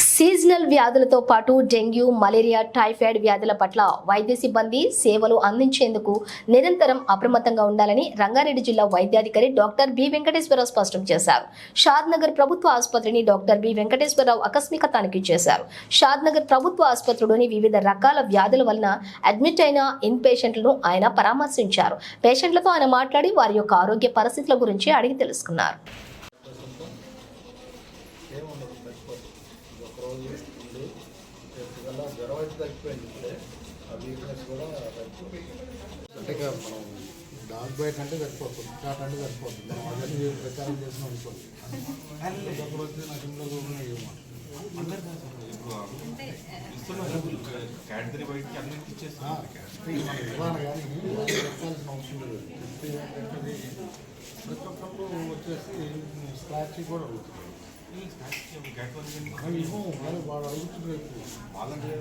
Seasonal వ్యాధులతో పాటు dengue malaria typhoid వ్యాధుల పట్ల వైద్య సిబ్బంది సేవలు అందించేందుకు నిరంతరం అప్రమత్తంగా ఉండాలని రంగారెడ్డి జిల్లా వైద్యాధికారి డాక్టర్ బి వెంకటేశ్వరరావు స్పష్టం చేశారు. షాద్నగర్ ప్రభుత్వ ఆసుపత్రిని డాక్టర్ బి వెంకటేశ్వరరావు ఆకస్మిక తనిఖీ చేశారు షాద్నగర్ ప్రభుత్వ ఆసుపత్రిలోని వివిధ రకాల వ్యాధుల వలన అడ్మిట్ అయిన ఇన్ పేషెంట్లను ఆయన పరామర్శించారు. పేషెంట్లతో ఆయన మాట్లాడి వారి యొక్క ఆరోగ్య పరిస్థితుల గురించి అడిగి తెలుసుకున్నారు. ఏముండదు తగ్గిపోతుంది ఒక రోజు ఉండి రేపు కల్లా జ్వరం అయితే తగ్గిపోయింది ఇప్పుడే ఆ వీక్నెస్ కూడా తగ్గిపోయింది అంటే ఇక మనం డాగ్ బైట్ అంటే సరిపోతుంది కాట్ అంటే సరిపోతుంది మనం అదన్నీ ప్రచారం చేసిన అనుకోండి అప్పుడు వచ్చి నాకు ఇంట్లో కూడా కేటగిరీ ఇవ్వాలి కానీ చెప్పాల్సిన అవసరం లేదు ప్రతి ఒక్కప్పుడు వచ్చేసి స్క్రాచ్ కూడా 이거 다시 좀 갈거리는 아니 형, 나는 말안 해도 그랬고. 말은 해.